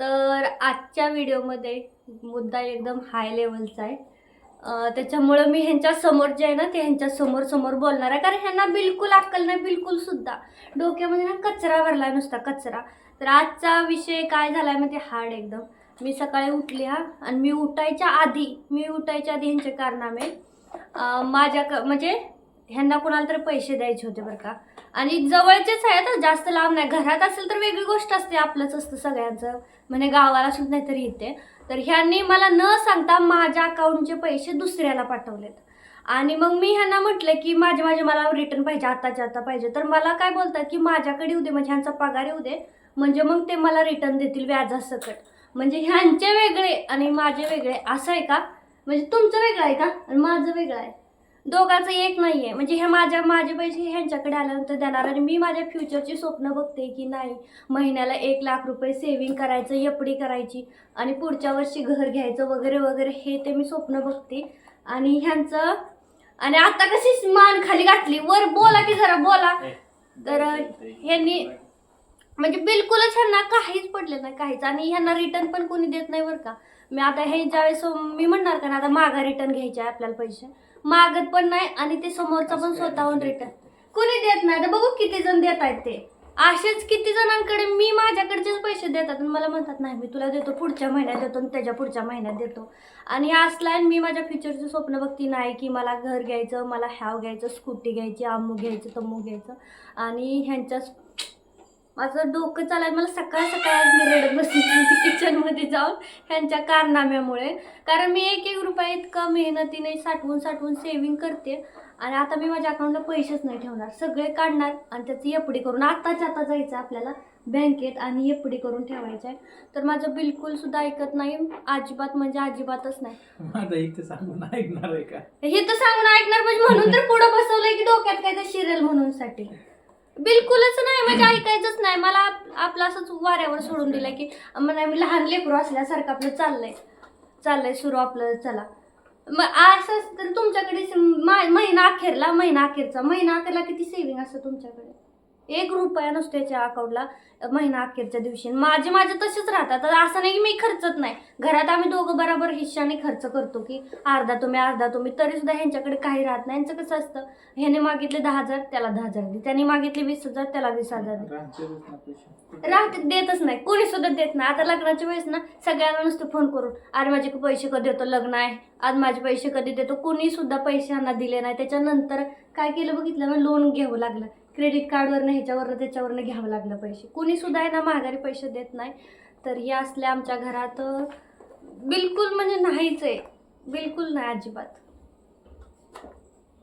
तर आजच्या व्हिडिओमध्ये मुद्दा एकदम हाय लेवलचा आहे. त्याच्यामुळं मी ह्यांच्या समोर जे आहे ना ते ह्यांच्या समोर समोर बोलणार आहे. कारण ह्यांना बिलकुल अक्कल नाही बिलकुल सुद्धा. डोक्यामध्ये ना कचरा भरला आहे नुसता कचरा. तर आजचा विषय काय झाला आहे? मग म्हणजे हार्ड एकदम. मी सकाळी उठली हा. आणि मी उठायच्या आधी मी उठायच्या आधी ह्यांचे कारनामे माझ्या क म्हणजे ह्यांना कोणाला तरी पैसे द्यायचे होते बरं का. आणि जवळचेच आहे तर जास्त लांब नाही. घरात असेल तर वेगळी गोष्ट असते आपलंच असतं सगळ्यांचं. म्हणजे गावाला सुद्धा नाहीतरी येते इथे. तर ह्यांनी मला न सांगता माझ्या अकाउंटचे पैसे दुसऱ्याला पाठवलेत. आणि मग मी ह्यांना म्हटलं की माझे माझे मला रिटर्न पाहिजे आताच्या आता पाहिजे. तर मला काय बोलतात की माझ्याकडे येऊ दे म्हणजे ह्यांचा पगार येऊ दे. म्हणजे मग ते मला रिटर्न देतील व्याजासकट. म्हणजे ह्यांचे वेगळे आणि माझे वेगळे. असं आहे का? म्हणजे तुमचं वेगळं आहे का? आणि माझं वेगळं आहे. दोघांचं एक नाही आहे म्हणजे हे माझ्या माझे पैसे ह्यांच्याकडे आल्यानंतर देणार आणि मी माझ्या फ्युचरची स्वप्न बघते की नाही महिन्याला एक लाख रुपये सेव्हिंग करायचं एफडी करायची आणि पुढच्या वर्षी घर घ्यायचं वगैरे वगैरे हे ते मी स्वप्न बघते. आणि ह्यांचं आणि आता कशी मान खाली घातली. वर बोला की जरा बोला. तर ह्यांनी म्हणजे बिलकुलच ह्यांना काहीच पडलं नाही काहीच. आणि ह्यांना रिटर्न पण कोणी देत नाही बरं का. मी आता हे ज्यावेळेस मी म्हणणार का ना आता मागा रिटर्न घ्यायचे आहे आपल्याला पैसे. मागत पण नाही आणि ते समोरचा पण स्वतःहून रिटर्न कोणी देत नाही. तर बघू किती जण देत आहेत ते. असेच किती जणांकडे मी माझ्याकडचेच पैसे देतात आणि मला म्हणतात नाही मी तुला देतो पुढच्या महिन्यात देतो आणि त्याच्या पुढच्या महिन्यात देतो. आणि असला मी माझ्या फ्युचरचं स्वप्न बघती नाही की मला घर घ्यायचं मला ह्याव घ्यायचं स्कूटी घ्यायची अमू घ्यायचं तमू घ्यायचं. आणि ह्यांच्या माझं डोकं चालाय मला सकाळ सकाळ आज मी रडत बसली किचनमध्ये जाऊन ह्यांच्या कारनाम्यामुळे. कारण मी एक एक रुपया इतकं मेहनतीने साठवून साठवून सेव्हिंग करते. आणि आता मी माझ्या अकाउंटला पैसेच नाही ठेवणार. सगळे काढणार आणि त्याची एफडी करून आत्ताच्या आता जायचं आपल्याला बँकेत आणि एफडी करून ठेवायचं आहे. तर माझं बिलकुल सुद्धा ऐकत नाही. अजिबात म्हणजे अजिबातच नाही. माझा इथे सांगून ऐकणार आहे का? हे तर सांगून ऐकणार म्हणजे म्हणून तर पुढं बसवलंय की डोक्यात काय तर शिरेल म्हणून साठी. बिलकुलच नाही म्हणजे ऐकायचंच नाही. मला आप- आपलं असंच वाऱ्यावर सोडून दिलं की म्हणा मी लहान लेकरू असल्यासारखं आपलं चाललंय. चाललंय सुरू आपलं चला. मग असं तर तुमच्याकडे स- मा- महिना अखेरला महिना अखेरचा. महिना अखेरला किती सेव्हिंग असतं तुमच्याकडे? एक रुपया नसतो याच्या अकाउंटला महिना अखेरच्या दिवशी. माझे माझे तसेच राहतात. तर असं नाही की मी खर्चत नाही. घरात आम्ही दोघं बरोबर हिश्शाने खर्च करतो की अर्धा तुम्ही अर्धा तुम्ही. तरी सुद्धा ह्यांच्याकडे काही राहत नाही. यांचं कसं असतं? ह्याने मागितले दहा हजार त्याला दहा हजार दे. त्याने मागितले वीस हजार त्याला वीस हजार दे. राहते देतच नाही. कोणी सुद्धा देत नाही. आता लग्नाच्या वेळेस ना सगळ्यांना नुसतं फोन करून अरे माझे पैसे कधी देतो लग्न आहे. आज माझे पैसे कधी देतो? कोणी सुद्धा पैसे ह्यांना दिले नाही. त्याच्यानंतर काय केलं बघितलं मग लोन घ्यावं लागलं. क्रेडिट कार्डवरनं ह्याच्यावरनं त्याच्यावरनं घ्यावं लागलं पैसे. कोणी सुद्धा आहे ना माघारी पैसे देत नाही. तर हे असल्या आमच्या घरात बिलकुल म्हणजे नाहीच आहे. बिलकुल नाही अजिबात.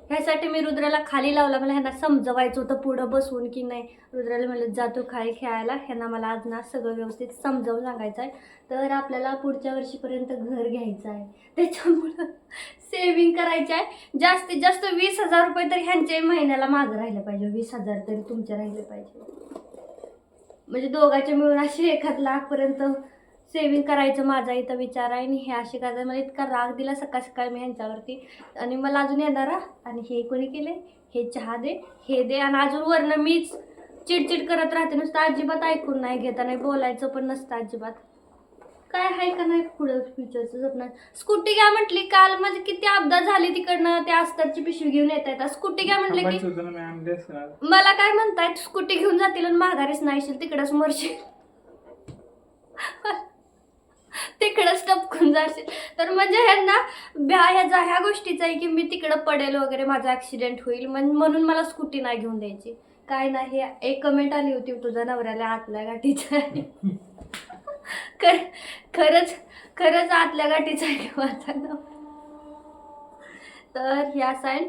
ह्यासाठी मी रुद्राला खाली लावला. मला ह्यांना समजवायचं होतं पुढं बसवून की नाही. रुद्राला म्हणलं जातो खाली खेळायला. ह्यांना मला आज ना सगळं व्यवस्थित समजावून सांगायचं आहे. तर आपल्याला पुढच्या वर्षीपर्यंत घर घ्यायचं आहे. त्याच्यामुळं सेव्हिंग करायची आहे. जास्तीत जास्त वीस हजार रुपये तर ह्यांच्याही महिन्याला मागं राहिलं पाहिजे. वीस हजार तरी तुमचे राहिले पाहिजे. म्हणजे दोघांचे मिळून असे एखाद लाखपर्यंत सेविंग करायचं माझा इथं विचार आहे आणि हे असे करायचं मला इतका राग दिला सकाळ सकाळ मी ह्यांच्यावरती. आणि मला अजून येणार. आणि हे कोणी केले हे चहा दे हे दे. आणि अजून वरनं मीच चिडचिड करत राहते. नुसतं अजिबात ऐकून नाही घेता नाही बोलायचं पण नसतं अजिबात. काय आहे का नाही पुढं फ्युचरचं स्वप्न? स्कूटी घ्या म्हटली काल. म्हणजे किती अपघात झाली तिकडनं. त्या अस्तरची पिशवी घेऊन येत आहेत. स्कूटी घ्या म्हटले की मला काय म्हणतायत? स्कूटी घेऊन जातील आणि माघारीच नाही तिकडंच मरशील. तिकडंच टपकून जाशील. तर म्हणजे ह्यांना भ्या ह्याचा ह्या गोष्टीचा आहे की मी तिकडं पडेल वगैरे माझा ॲक्सिडेंट होईल. म्हण- म्हणून मला स्कूटी नाही घेऊन द्यायची. काय नाही एक कमेंट आली होती तुझ्या नवऱ्याला आतल्या गाठीचा. आहे खर खरंच खरंच आतल्या गाठीचा आहे माझा नवरा. तर ह्या साईन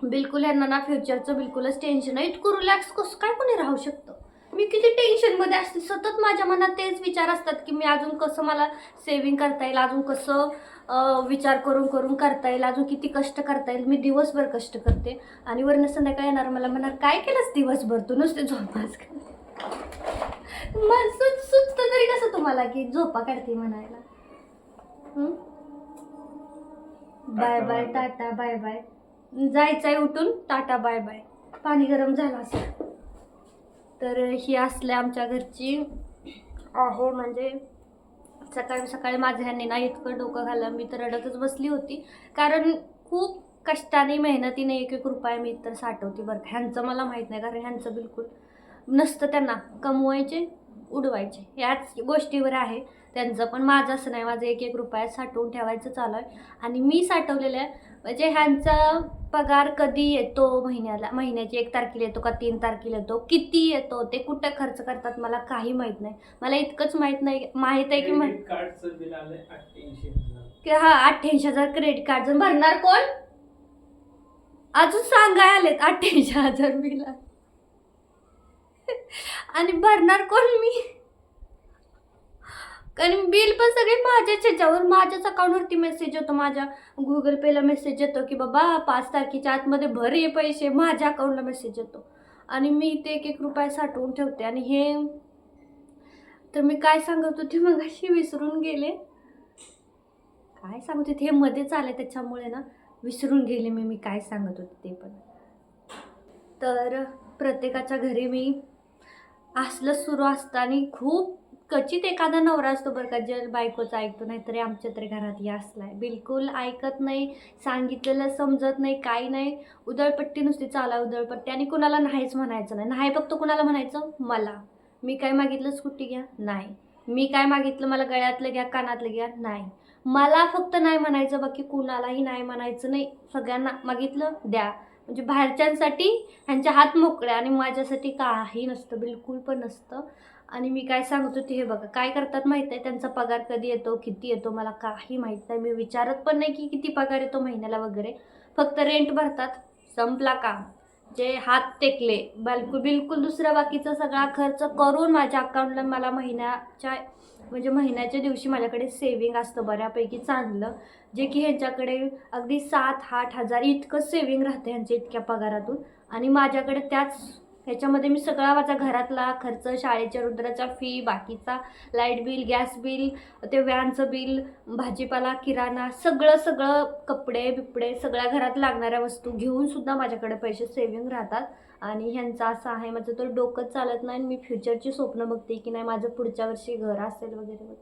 बिलकुल यांना ना फ्युचरचं बिलकुलच टेन्शन आहे इतकं रिलॅक्स कसं काय कोणी राहू शकतं? मी किती टेन्शनमध्ये असते. सतत माझ्या मनात तेच विचार असतात की मी अजून कसं मला सेविंग करता येईल अजून कसं विचार करून करून करता येईल अजून किती कष्ट करता येईल. मी दिवसभर कष्ट करते. आणि वरनं संध्याकाळी येणार मला म्हणणार काय केलंस दिवसभर? तू नुसते झोपाच मग सुच सुचतं तरी कसं तुम्हाला की झोपा काढते म्हणायला? हं? Bye bye tata bye bye. जायचंय उठून टाटा बाय बाय. पाणी गरम झालं असं तर ही असल्या आमच्या घरची आहे म्हणजे सकाळी सकाळी माझ्या ह्यांनी ना इतकं डोकं घालं मी तर रडतच बसली होती. कारण खूप कष्टाने मेहनतीने एक एक रुपया मी तर साठवते बरं ह्यांचं मला माहीत नाही कारण ह्यांचं बिलकुल नसतं त्यांना कमवायचे उडवायचे. याच गोष्टीवर आहे. त्यांचं पण माझं असं नाही माझं एक एक रुपया साठवून ठेवायचं चालू आहे. आणि मी साठवलेलं आहे म्हणजे ह्यांचा पगार कधी येतो महिन्याला महिन्याची एक तारखेला येतो का तीन तारखेला येतो? किती येतो? ते कुठं खर्च करतात मला काही माहीत नाही. मला इतकंच माहीत नाही माहीत आहे की क्रेडिट कार्डचं बिल आलंय अठ्ठ्याऐंशी हजार. की हा अठ्ठ्याऐंशी हजार क्रेडिट कार्ड भरणार कोण? अजून सांगाय आलेत अठ्ठ्याऐंशी हजार बिल आणि भरणार कोण मी? कारण बिल पण सगळे माझ्याच ह्याच्यावर माझ्याच अकाउंटवरती मेसेज येतो माझ्या गुगल पेला मेसेज येतो की बाबा पाच तारखेच्या आतमध्ये भर हे पैसे माझ्या अकाउंटला मेसेज येतो. आणि मी ते एक एक रुपया साठवून ठेवते आणि हे तर मी काय सांगत होते मग अशी विसरून गेले. काय सांगत होते? हे मध्येच आले त्याच्यामुळे ना विसरून गेले मी मी काय सांगत होते ते पण. तर प्रत्येकाच्या घरी मी असलं सुरू असतं आणि खूप क्वचित एखादा नवरा असतो बरं का जर बायकोचं ऐकतो नाही तरी आमच्या तरी घरात या असलाय. बिलकुल ऐकत नाही सांगितलेलं समजत नाही काही नाही. उधळपट्टी नुसती चाला उधळपट्टी. आणि कुणाला नाहीच म्हणायचं नाही. नाही फक्त कुणाला म्हणायचं? मला. मी काय मागितलं स्कूटी घ्या? नाही. मी काय मागितलं? मला गळ्यातलं घ्या कानातलं घ्या? नाही. मला फक्त नाही म्हणायचं बाकी कुणालाही नाही म्हणायचं नाही. सगळ्यांना मागितलं द्या. म्हणजे बाहेरच्यांसाठी ह्यांच्या हात मोकळे आणि माझ्यासाठी काही नसतं बिलकुल पण नसतं. आणि मी काय सांगत होते हे बघा काय करतात माहीत आहे? त्यांचा पगार कधी येतो किती येतो मला काही माहीत नाही. मी विचारत पण नाही की किती पगार येतो महिन्याला वगैरे. फक्त रेंट भरतात संपला काम. जे हात टेकले बिलकुल बिलकुल दुसरा बाकीचा सगळा खर्च करून माझ्या अकाउंटला मला महिन्याच्या म्हणजे महिन्याच्या दिवशी माझ्याकडे सेविंग असतं बऱ्यापैकी चांगलं. जे की ह्यांच्याकडे अगदी सात आठ हजार इतकं सेविंग राहते ह्यांच्या इतक्या पगारातून. आणि माझ्याकडे त्याच ह्याच्यामध्ये मी सगळा माझा घरातला खर्च शाळेच्या रुद्राचा फी बाकीचा लाइट बिल गॅस बिल ते व्हॅनचं बिल भाजीपाला किराणा सगळं सगळं कपडे बिपडे सगळ्या घरात लागणाऱ्या वस्तू घेऊनसुद्धा माझ्याकडे पैसे सेविंग राहतात. आणि ह्यांचा असं आहे माझं तर डोकंच चालत नाही आणि मी फ्युचरची स्वप्न बघते की नाही माझं पुढच्या वर्षी घर असेल वगैरे वगैरे.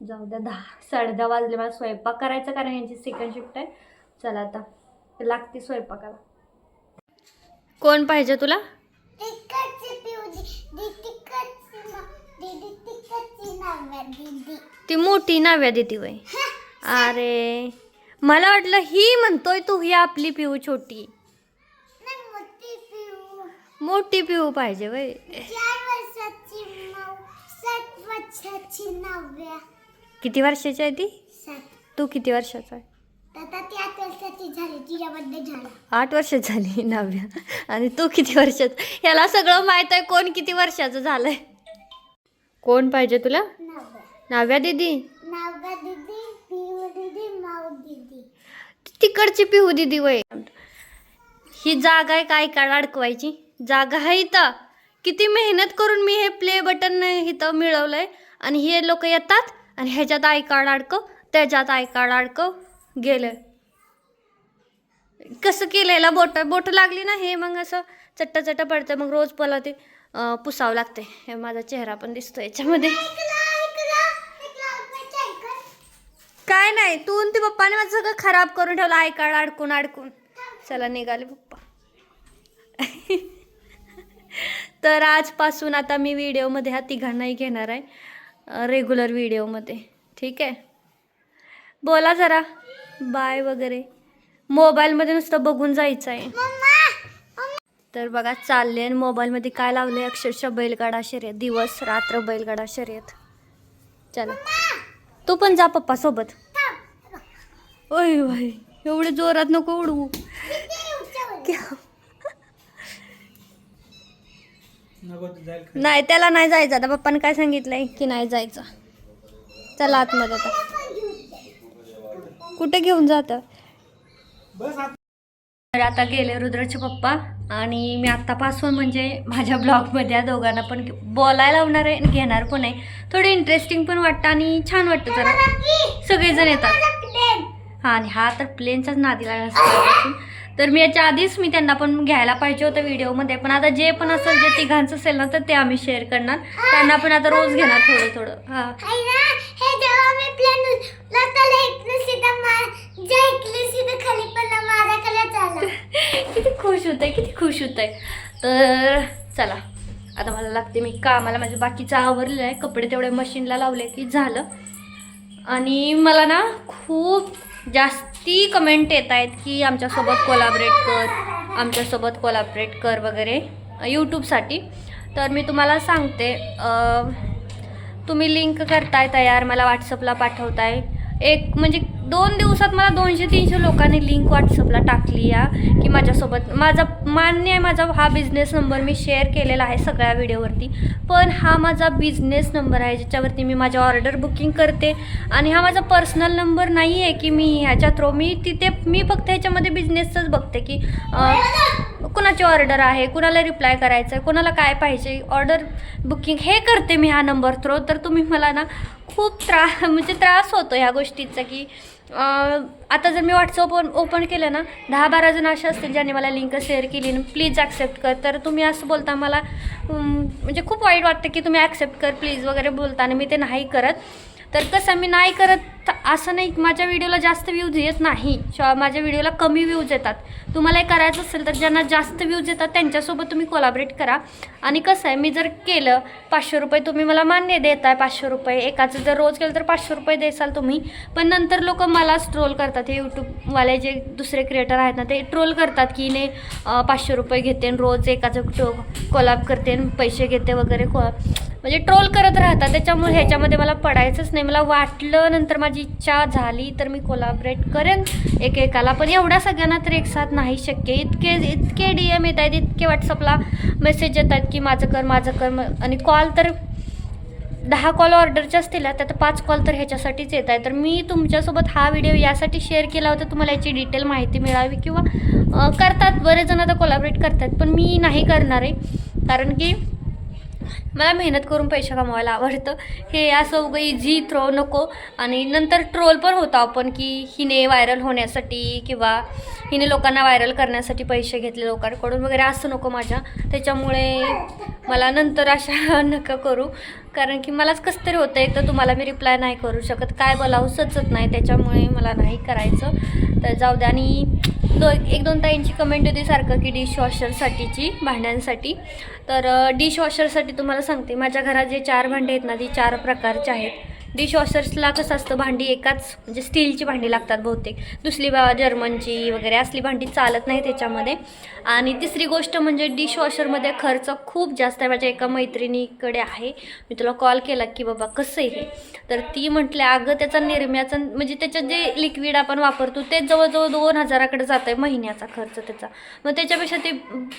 जाऊ द्या दहा साडे दहा वाजले मला स्वयंपाक करायचा कारण यांची सेकंड शिफ्ट आहे. चला आता लागते स्वयंपाकाला. कोण पाहिजे तुला? ती मोठी नाव्या देती वय अरे मला वाटलं ही म्हणतोय तू ही आपली पिऊ छोटी. मोठी पिऊ. पाहिजे वय किती वर्षाची आहे ती? तू किती वर्षाचा आहे? आता ती आठ वर्षाची झाली तिच्या बड्डे झाला. आठ वर्ष झाली नाव्या. आणि तू किती वर्षात? याला सगळं माहीत आहे कोण किती वर्षाचं झालंय? कोण पाहिजे तुला? नव्या. नाव्या दीदी? नव्या दीदी पिऊ दीदी माऊ दीदी. तिकडची पिहू दीदी वय. ही जागा आहे काय काढ अडकवायची? जागा आहे इथं. किती मेहनत करून मी हे प्ले बटन इथं मिळवलंय. आणि हे लोक येतात आणि ह्याच्यात आय कार्ड अडकव त्याच्यात आय कार्ड अडकव. गेलं. कसं केलं याला बोट बोट लागली ना हे मग असं चट्ट चट्ट पडतं. मग रोज मला ते पुसावं लागते. हे माझा चेहरा पण दिसतो याच्यामध्ये. काय नाही तू ते पप्पाने माझं सगळं खराब करून ठेवलं. ऐकाळ अडकून अडकून. चला निघाले पप्पा. तर आजपासून आता मी व्हिडिओमध्ये ह्या तिघांनाही घेणार आहे रेग्युलर व्हिडिओमध्ये. ठीक आहे? बोला जरा. बाय वगैरे. मोबाईलमध्ये नुसतं बघून जायचं आहे तर बघा चालले आणि मोबाईलमध्ये काय लावले अक्षरशः बैलगाडा शर्यत. दिवस रात्र बैलगाडा शर्यत. चला. तू पण जा पप्पा सोबत. ओय भाई एवढे जोरात नको उडवू. नाही त्याला नाही जायचं. आता पप्पाने काय सांगितलंय? की नाही जायचं. चला आतमध्ये आता. कुठे घेऊन जात? बस आता. तर आता गेले रुद्राचे पप्पा आणि मी आत्तापासून म्हणजे माझ्या ब्लॉगमध्ये या दोघांना पण बोलायला लावणार आहे आणि घेणार पण आहे. थोडं इंटरेस्टिंग पण वाटतं आणि छान वाटतं जरा. सगळेजण येतात. हा आणि हा तर प्लेनचाच नादी लागला तर मी याच्या आधीच मी त्यांना पण घ्यायला पाहिजे होतं व्हिडिओमध्ये. पण आता जे पण असेल जे तिघांचं असेल ना तर ते आम्ही शेअर करणार. त्यांना पण आता रोज घेणार थोडं थोडं. हां हाय ना हे जेव्हा मी प्लॅन लाताला ऐकलं सीधा मा जे ऐकलं सीधा खाली पण माझ्याकडे झाला किती खुश होत आहे किती खुश होत आहे. तर चला आता मला लागते मी कामाला. माझं बाकीचं आवरलेलं आहे कपडे तेवढे मशीनला लावले की झालं. आणि मला ना खूप जास्ती कमेंट येत आहेत की आमच्यासोबत कोलाबरेट कर आमच्यासोबत कोलाबरेट कर वगैरे यूट्यूबसाठी तर मी तुम्हाला सांगते तुम्ही लिंक करताय तयार. मला व्हॉट्सअपला पाठवताय. एक म्हणजे दोन दिवसात मला दोनशे तीनशे लोकांनी लिंक व्हॉट्सअपला टाकली या की माझ्यासोबत माझा मान्य आहे माझा हा बिझनेस नंबर मी शेअर केलेला आहे सगळ्या व्हिडिओवरती पण हा माझा बिझनेस नंबर आहे ज्याच्यावरती मी माझ्या ऑर्डर बुकिंग करते. आणि हा माझा पर्सनल नंबर नाही आहे की मी ह्याच्या थ्रू मी तिथे मी फक्त ह्याच्यामध्ये बिझनेसच बघते की कुणाची ऑर्डर आहे कुणाला रिप्लाय करायचं आहे कुणाला काय पाहिजे ऑर्डर बुकिंग हे करते मी हा नंबर थ्रू तर तुम्ही मला ना खूप त्रास म्हणजे त्रास होतो ह्या गोष्टीचा की आता जर मी व्हॉट्सअप ओपन केलं ना दहा बारा जण असे असतील ज्यांनी मला लिंक शेअर केली प्लीज ॲक्सेप्ट कर. तर तुम्ही असं बोलता मला म्हणजे खूप वाईट वाटतं की तुम्ही ॲक्सेप्ट कर प्लीज वगैरे बोलता आणि मी ते नाही करत. तर कसं मी नाही करत तर असं नाही माझ्या व्हिडिओला जास्त व्ह्यूज येत नाही. माझ्या व्हिडिओला कमी व्ह्यूज येतात. तुम्हाला हे करायचं असेल तर ज्यांना जास्त व्ह्यूज येतात त्यांच्यासोबत तुम्ही कोलाबरेट करा. आणि कसं आहे मी जर केलं पाचशे रुपये तुम्ही मला मान्य देताय पाचशे रुपये. एकाचं जर रोज केलं तर पाचशे रुपये देसाल तुम्ही. पण नंतर लोक मला ट्रोल करतात. हे यूट्यूबवाले जे दुसरे क्रिएटर आहेत ना ते ट्रोल करतात की ने पाचशे रुपये घेते रोज एकाचं कोलाब करते पैसे घेते वगैरे. को म्हणजे ट्रोल करत राहतात. त्याच्यामुळे ह्याच्यामध्ये मला पडायचंच नाही. मला वाटलं नंतर माझी इच्छा झाली तर मी कोलाबरेट करेन एकेकाला. पण एवढ्या सगळ्यांना तर एक साथ नाही शक्य. इतके इतके डी एम येत आहेत इतके व्हॉट्सअपला मेसेज येत आहेत की माझं कर माझं कर. आणि कॉल तर दहा कॉल ऑर्डरचे असतील त्यात पाच कॉल तर ह्याच्यासाठीच येत आहे तर मी तुमच्यासोबत हा व्हिडिओ यासाठी शेअर केला होता. तुम्हाला याची डिटेल माहिती मिळावी किंवा करतात. बरेच जण आता कोलॅबरेट करतात. पण मी नाही करणार आहे. कारण की मला मेहनत करून पैसे कमवायला आवडतं. हे असं उगं इझी थ्रो नको. आणि नंतर ट्रोल पण होतो आपण की हिने व्हायरल होण्यासाठी किंवा हिने लोकांना व्हायरल करण्यासाठी पैसे घेतले लोकांकडून वगैरे असं नको माझ्या. त्याच्यामुळे मला नंतर अशा नका करू. कारण की मलाच कसं तरी होतं एक तर तुम्हाला मी रिप्लाय नाही करू शकत. काय बोलावं सचत नाही. त्याच्यामुळे मला नाही करायचं. तर जाऊ द्या आणि दो एक दोन ताईंची कमेंट होती सारखं की डिशवॉशरसाठीची भांड्यांसाठी. तर डिशवॉशरसाठी तुम्हाला सांगते माझ्या घरात जे चार भांडे आहेत ना ती चार प्रकारचे आहेत. डिशवॉशर्सला कसं असतं भांडी एकाच म्हणजे स्टीलची भांडी लागतात बहुतेक. दुसरी बा जर्मनची वगैरे असली भांडी चालत नाही त्याच्यामध्ये. आणि तिसरी गोष्ट म्हणजे डिशवॉशरमध्ये खर्च खूप जास्त आहे. माझ्या एका मैत्रिणीकडे आहे. मी तुला कॉल केला की बाबा कसं आहे तर ती म्हटल्या अगं त्याचा निर्म्याचा म्हणजे त्याच्यात जे लिक्विड आपण वापरतो ते जवळजवळ दोन हजाराकडे जातं आहे महिन्याचा खर्च त्याचा. मग त्याच्यापेक्षा ते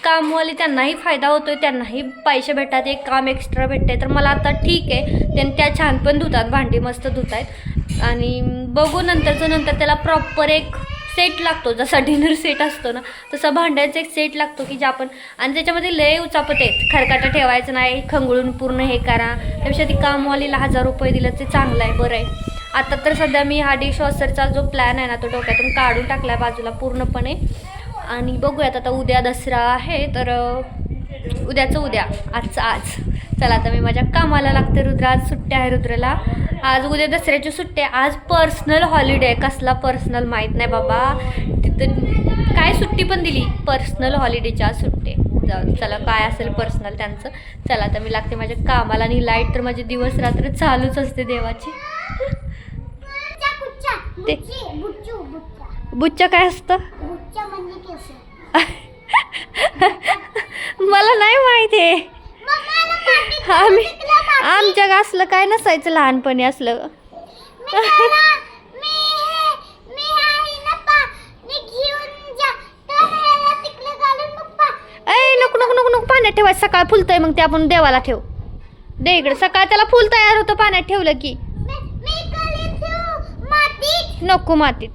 कामवाले त्यांनाही फायदा होतो आहे त्यांनाही पैसे भेटतात. एक काम एक्स्ट्रा भेटते तर मला आता ठीक आहे. त्यांनी त्या छान पण धुतात भांडी. भांडी मस्त धुत आहेत आणि बघू नंतरचं नंतर त्याला प्रॉपर एक सेट लागतो. जसा डिनर सेट असतो ना तसा भांड्याचा एक सेट लागतो की जे आपण आणि त्याच्यामध्ये लय उचापत आहेत. खरकाटा ठेवायचं नाही खंगळून पूर्ण हे करा. त्यापेक्षा ती कामवालीला हजार रुपये दिलं ते चांगलं आहे बरं आहे. आता तर सध्या मी हा डिश वॉशरचा जो प्लॅन आहे ना तो डोक्यातून काढून टाकला बाजूला पूर्णपणे. आणि बघूयात आता उद्या दसरा आहे तर उद्याचं उद्या. आजचं आज. चला आता मी माझ्या कामाला लागते रुद्र. आज सुट्ट्या आहे रुद्रला. आज उद्या दसऱ्याची सुट्टी आहे. आज पर्सनल हॉलिडे आहे. कसला पर्सनल माहीत नाही बाबा. तिथं काय सुट्टी पण दिली. पर्सनल हॉलिडेच्या आज सुट्टी. जाऊ चला काय असेल पर्सनल त्यांचं. चला आता मी लागते माझ्या कामाला आणि लाइट तर माझी दिवस रात्र चालूच असते देवाची. ते- बुच्ची काय असतं? म्हणजे मला नाही माहिती. आहे आम्ही. आमच्या असलं काय नसायचं लहानपणी असलं. नको नको नको नको पाण्यात ठेवायचं. सकाळ फुलतंय मग ते आपण देवाला ठेव. दे इकडे. सकाळ त्याला फुल तयार होतं पाण्यात ठेवलं की. नको मातीत.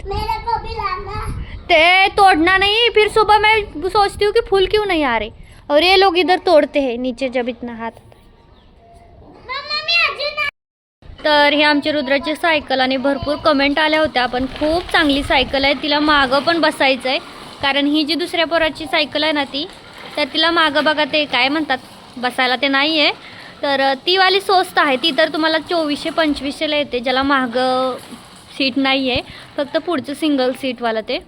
ते तोड़ना नहीं फिर सुबह मैं सोचती हूँ कि फूल क्यों नहीं आ रहे। और ये लोग इधर तोड़ते हैं नीचे जब इतना हाथ तर हे आमच्या रुद्राची सायकल आणि भरपूर कमेंट आल्या होत्या पण खूप चांगली सायकल आहे तिला मागं पण बसायचं आहे कारण ही जी दुसऱ्या पोराची सायकल आहे ना ती तर तिला मागं बघा ते काय म्हणतात बसायला ते नाही आहे तर तीवाली ती वाली स्वस्त आहे ती तर तुम्हाला चोवीसशे पंचवीसशेला येते ज्याला मागं सीट नाही आहे फक्त पुढचं सिंगल सीटवालं ते.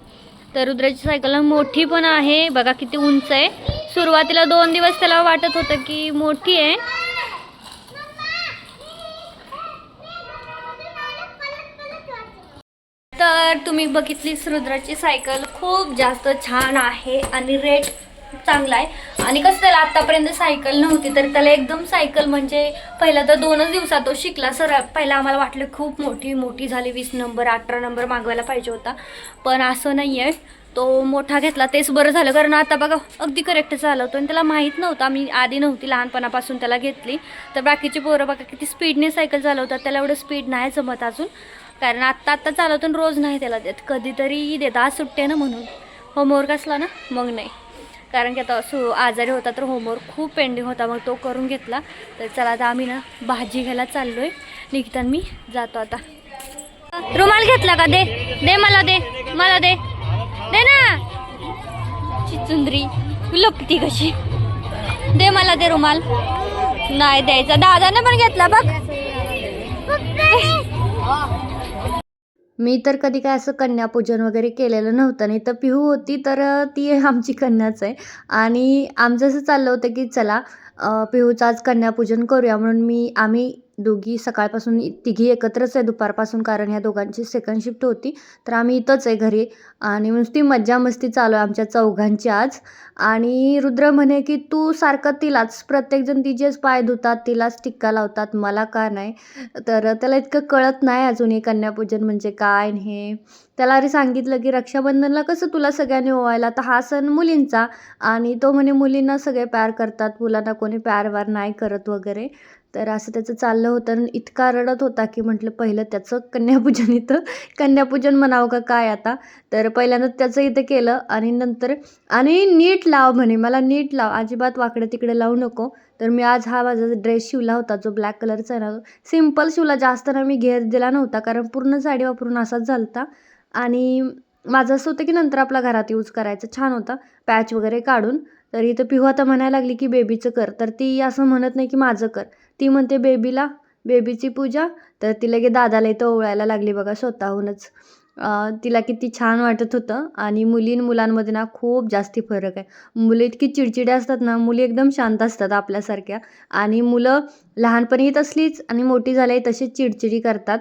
तर रुद्राची सायकल मोठी पण आहे. बघा किती उंच आहे. सुरुवातीला दोन दिवस त्याला वाटत होतं की मोठी आहे. तर तुम्ही बघितलीच रुद्राची सायकल खूप जास्त छान आहे आणि रेट चांगला आहे. आणि कसं त्याला आत्तापर्यंत सायकल नव्हती तर त्याला एकदम सायकल म्हणजे पहिला तर दोनच दिवसात तो शिकला. सर पहिला आम्हाला वाटलं खूप मोठी मोठी झाली वीस नंबर अठरा नंबर मागवायला पाहिजे होता. पण असं नाही आहे तो मोठा घेतला तेच बरं झालं. कारण आता बघा अगदी करेक्ट चालवतो आणि त्याला माहीत नव्हतं. आम्ही आधी नव्हती लहानपणापासून त्याला घेतली. तर बाकीचे पोरं बघा किती स्पीडने सायकल चालवतात. त्याला एवढं स्पीड नाही जमत अजून. कारण आत्ता आत्ता चालवतो आणि रोज नाही त्याला देत. कधीतरी देत. आज सुट्टे ना म्हणून. होमवर्क असला ना मग नाही. कारण की आता सु आजारी होता तर होमवर्क खूप पेंडिंग होता मग तो करून घेतला. तर चला आता आम्ही ना भाजी घ्यायला चाललो आहे निघताना मी जातो आता. रुमाल घेतला का? दे. दे मला दे. मला दे. दे ना. चिचुंद्री लपती कशी? दे मला दे रुमाल. नाही द्यायचा. दादाने पण घेतला बघ. मी तर कधी काय असं कन्यापूजन वगैरे केलेलं नव्हतं. नाही तर पिहू होती तर ती आमची कन्याच आहे. आणि आमचं असं चाललं होतं की चला पिहूचं आज कन्यापूजन करूया म्हणून मी आम्ही दोघी सकाळपासून तिघी एकत्रच आहे दुपारपासून कारण ह्या दोघांची सेकंड शिफ्ट होती. तर आम्ही इथंच आहे घरी. आणि नुसती मज्जा मस्ती चालू आहे आमच्या चौघांची आज. आणि रुद्र म्हणे की तू सारखं तिलाच प्रत्येकजण तिचेच पाय धुतात तिलाच टिक्का लावतात. मला का नाही? तर त्याला इतकं कळत नाही अजून हे कन्यापूजन म्हणजे काय हे. त्याला अरे सांगितलं की रक्षाबंधनला कसं तुला सगळ्यांनी ओवायला? तर हा सण मुलींचा. आणि तो म्हणे मुलींना सगळे प्यार करतात. मुलांना कोणी प्यार वार नाही करत वगैरे. तर असं त्याचं चाललं होतं आणि इतका रडत होता की म्हटलं पहिलं त्याचं कन्यापूजन इथं. कन्यापूजन म्हणावं का काय आता? तर पहिल्यांदा त्याचं इथं केलं आणि नंतर आणि नीट लाव म्हणे मला नीट लाव अजिबात वाकडं तिकडे लावू नको. तर मी आज हा माझा ड्रेस शिवला होता जो ब्लॅक कलरचा आहे ना सिंपल शिवला जास्त ना मी घेर दिला नव्हता कारण पूर्ण साडी वापरून असाच झालता आणि माझं असं होतं की नंतर आपला घरात यूज करायचं छान होता पॅच वगैरे काढून. तर इथं पिहू आता म्हणायला लागली की बेबीचं कर. तर ती असं म्हणत नाही की माझं कर. ती म्हणते बेबीला बेबीची पूजा. तर ती लगे दादाला इथं ओवळायला लागली बघा स्वतःहूनच. तिला किती छान वाटत होतं. आणि मुलीं मुलांमध्ये ना खूप जास्ती फरक आहे. मुलं इतकी चिडचिडे असतात ना मुली एकदम शांत असतात आपल्यासारख्या. आणि मुलं लहानपणी तसलीच आणि मोठी झाली तशीच चिडचिडी करतात.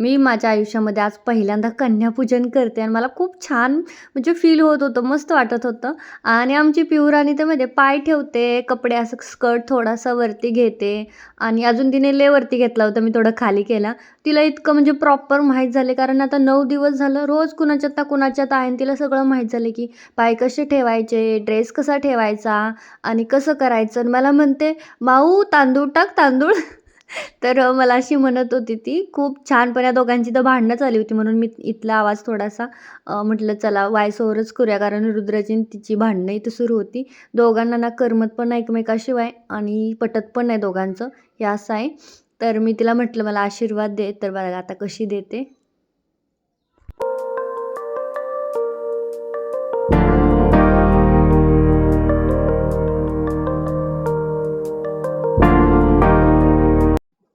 मी माझ्या आयुष्यामध्ये आज पहिल्यांदा कन्यापूजन करते आणि मला खूप छान म्हणजे फील होत होतं मस्त वाटत होतं. आणि आमची पिवराणी तर म्हणजे पाय ठेवते कपडे असं स्कर्ट थोडासा वरती घेते आणि अजून तिने ले वरती घेतला होता मी थोडं खाली केला. तिला इतकं म्हणजे प्रॉपर माहीत झाले कारण आता नऊ दिवस झालं रोज कुणाच्यात ना कुणाच्यात आहे आणि तिला सगळं माहीत झालं की पाय कसे ठेवायचे ड्रेस कसा ठेवायचा आणि कसं करायचं. आणि मला म्हणते माऊ तांदूळ टाक तांदूळ. तर मला अशी म्हणत होती ती खूप छानपणे या दोघांची तर भांडणं चालली होती म्हणून मी इथला आवाज थोडासा म्हटलं चला वायसोवरच करूया कारण रुद्राची तिची भांडणं इथं सुरू होती. दोघांना ना करमत पण नाही एकमेकाशिवाय आणि पटत पण नाही दोघांचं हे असं आहे. तर मी तिला म्हटलं मला आशीर्वाद दे तर बघा आता कशी देते.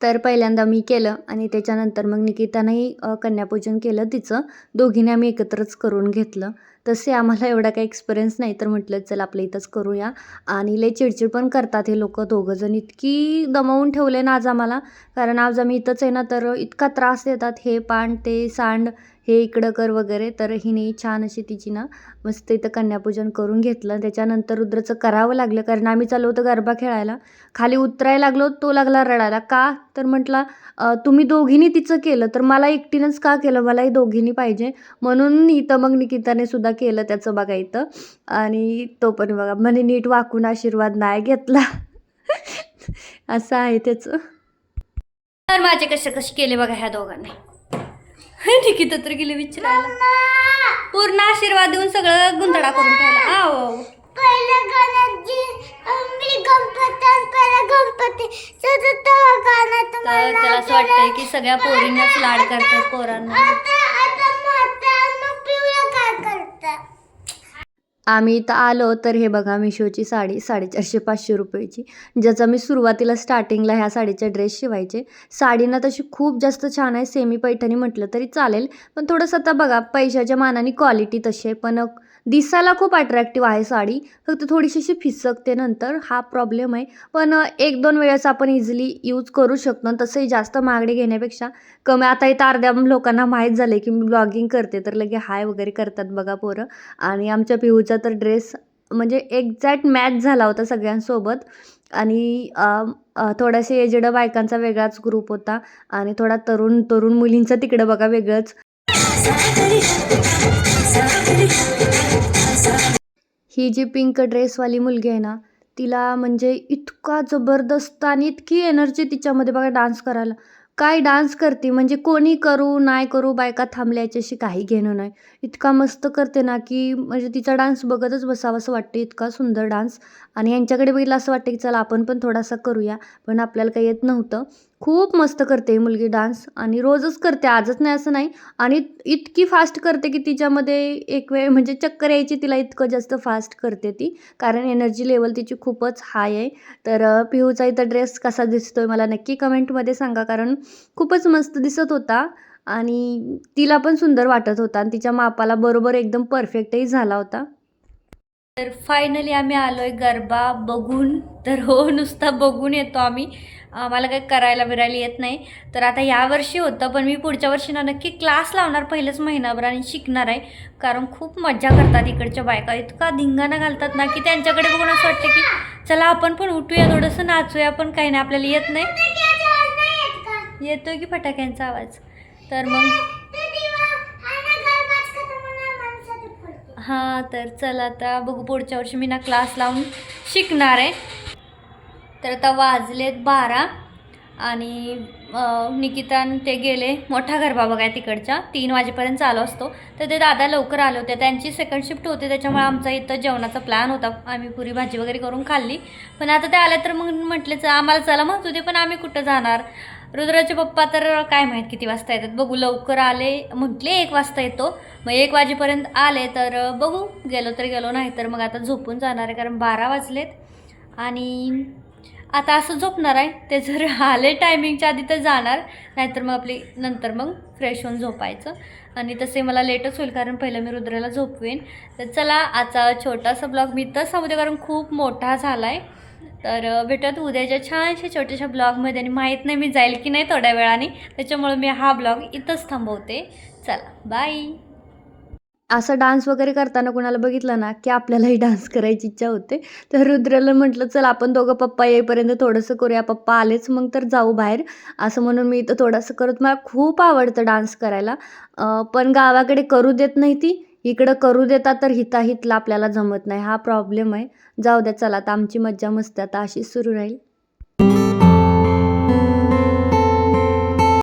तर पहिल्यांदा मी केलं आणि त्याच्यानंतर मग निकितानंही कन्यापूजन केलं तिचं. दोघींनी आम्ही एकत्रच करून घेतलं. तसे आम्हाला एवढा काही एक्सपिरियन्स नाही तर म्हटलं चल आपल्या इथंच करूया. आणि लय चिडचिड पण करतात हे लोक दोघंजण. इतकी दमवून ठेवले ना आज आम्हाला. कारण आज आम्ही इथंच आहे ना तर इतका त्रास देतात हे पाण ते सांड हे इकडं कर वगैरे. तर हिने छान अशी तिची ना मस्त इथं कन्यापूजन करून घेतलं. त्याच्यानंतर रुद्रचं करावं लागलं. कारण आम्ही चाललो होतो गरबा खेळायला. खाली उतरायला लागलो तो लागला रडायला. का? तर म्हटला तुम्ही दोघींनी तिचं केलं. तर मला एकटीनंच का केलं? मलाही दोघींनी पाहिजे. म्हणून इथं मग निकिताने सुद्धा केलं त्याचं बघा इथं. आणि तो पण बघा म्हणे नीट वाकून आशीर्वाद नाही घेतला. असं आहे त्याचं. तर माझे कसे कसे केले बघा ह्या दोघांनी. निकिता तर गेले विचारायला. पूर्ण आशीर्वाद देऊन सगळं गुंतडा करून ठेवला. आव तर त्याला असं वाटतंय की सगळ्या पोरींनाच लाड करतात पोरांना आता आता मोठा मग पिवळं काय करतं आम्ही इथं आलो तर हे बघा मिशोची साडी साडेचारशे पाचशे रुपयाची. ज्याचा मी सुरुवातीला स्टार्टिंगला ह्या साडीचे ड्रेस शिवायचे. साडी ना तशी खूप जास्त छान आहे सेमी पैठणी म्हटलं तरी चालेल. पण थोडंसं आता बघा पैशाच्या मानाने क्वालिटी तशी आहे. पण दिसायला खूप अट्रॅक्टिव्ह आहे साडी. फक्त थोडीशी अशी फिसकते नंतर. हा प्रॉब्लेम आहे. पण एक दोन वेळेस आपण इझिली यूज करू शकतो. तसंही जास्त महागडे घेण्यापेक्षा कमी. आता इथं अर्ध्या लोकांना माहीत झालं की मी ब्लॉगिंग करते. तर लगे हाय वगैरे करतात बघा पोरं. आणि आमच्या पिहूचा तर ड्रेस म्हणजे एक्झॅक्ट मॅच झाला होता सगळ्यांसोबत. आणि अम, थोडासे एजेड बायकांचा वेगळाच ग्रुप होता. आणि थोडा तरुण तरुण मुलींचं तिकडं बघा वेगळंच. ही जी पिंक ड्रेसवाली मुलगी आहे ना तिला म्हणजे इतका जबरदस्त आणि इतकी एनर्जी तिच्यामध्ये बघा डान्स करायला. काय डान्स करते? म्हणजे कोणी करू नाही करू बायका थांबल्या याच्याशी काही घेणं नाही. इतका मस्त करते ना की म्हणजे तिचा डान्स बघतच बसावं असं वाटते. इतका सुंदर डान्स आणि यांच्याकडे बघितलं असं वाटतं की चला आपण पण थोडासा करूया पण आपल्याला काही येत नव्हतं. खूप मस्त करते ही मुलगी डान्स. आणि रोजच करते आजच नाही असं नाही. आणि इतकी फास्ट करते की तिच्यामध्ये एक वेळ म्हणजे चक्कर यायची तिला इतकं जास्त फास्ट करते ती. कारण एनर्जी लेवल तिची खूपच हाय आहे. तर पिहूचा इथं ड्रेस कसा दिसतो आहे मला नक्की कमेंटमध्ये सांगा. कारण खूपच मस्त दिसत होता. आणि तिला पण सुंदर वाटत होता. आणि तिच्या मापाला बरोबर एकदम परफेक्टही झाला होता. तर फायनली आम्ही आलो आहे गरबा बघून. तर हो नुसता बघून येतो आम्ही. आम्हाला काही करायला बिरायला येत नाही. तर आता यावर्षी होतं पण मी पुढच्या वर्षी ना नक्की क्लास लावणार पहिलेच महिनाभर आणि शिकणार आहे. कारण खूप मज्जा करतात इकडच्या बायका. इतका धिंगाणा घालतात ना की त्यांच्याकडे बघून असं वाटतं की चला आपण पण उठूया थोडंसं नाचूया पण काही नाही आपल्याला येत नाही. येतो की फटाक्यांचा आवाज? तर मग हां तर चला आता बघू पुढच्या वर्षी मी ना क्लास लावून शिकणार आहे. तर आता वाजलेत बारा आणि निकितान ते गेले मोठा गरबा बघाय तिकडच्या. तीन वाजेपर्यंत चालू असतो. तर ते दादा लवकर आले होते. त्यांची सेकंड शिफ्ट होती. त्याच्यामुळे आमचा इथं जेवणाचा प्लॅन होता. आम्ही पुरी भाजी वगैरे करून खाल्ली. पण आता ते आले तर मग म्हटले आम्हाला चला म्हणत होते पण आम्ही कुठं जाणार? रुद्राचे पप्पा तर काय माहीत किती वाजता येतात. बघू लवकर आले. म्हटले एक वाजता येतो. मग एक वाजेपर्यंत आले तर बघू गेलो तर गेलो नाही तर मग आता झोपून जाणार आहे कारण बारा वाजलेत. आणि आता असं झोपणार आहे. ते जर आले टायमिंगच्या आधी तर जाणार. नाहीतर मग आपली नंतर मग फ्रेश होऊन झोपायचं. आणि तसे मला लेटच होईल कारण पहिलं मी रुद्राला झोपवेन. तर चला आजचा छोटासा ब्लॉग मी तर थांबते कारण खूप मोठा झाला आहे तर भेटत उद्याच्या छानशा छोट्याशा ब्लॉगमध्ये आणि माहीत नाही मी जाईल की नाही थोड्या वेळाने. त्याच्यामुळे मी हा ब्लॉग इथंच थांबवते. चला बाय असं डान्स वगैरे करताना कुणाला बघितलं ना की आपल्यालाही डान्स करायची इच्छा होते. तर रुद्रला म्हटलं चल आपण दोघं पप्पा येईपर्यंत थोडंसं करूया. पप्पा आलेच मग तर जाऊ बाहेर. असं म्हणून मी इथं थोडंसं करत मला खूप आवडतं डान्स करायला. पण गावाकडे करू देत नाही ती. इकडं करू देता तर हिताहितला आपल्याला जमत नाही. हा प्रॉब्लेम आहे. जाऊ द्या चला आता आमची मज्जा मस्त आता अशीच सुरू राहील.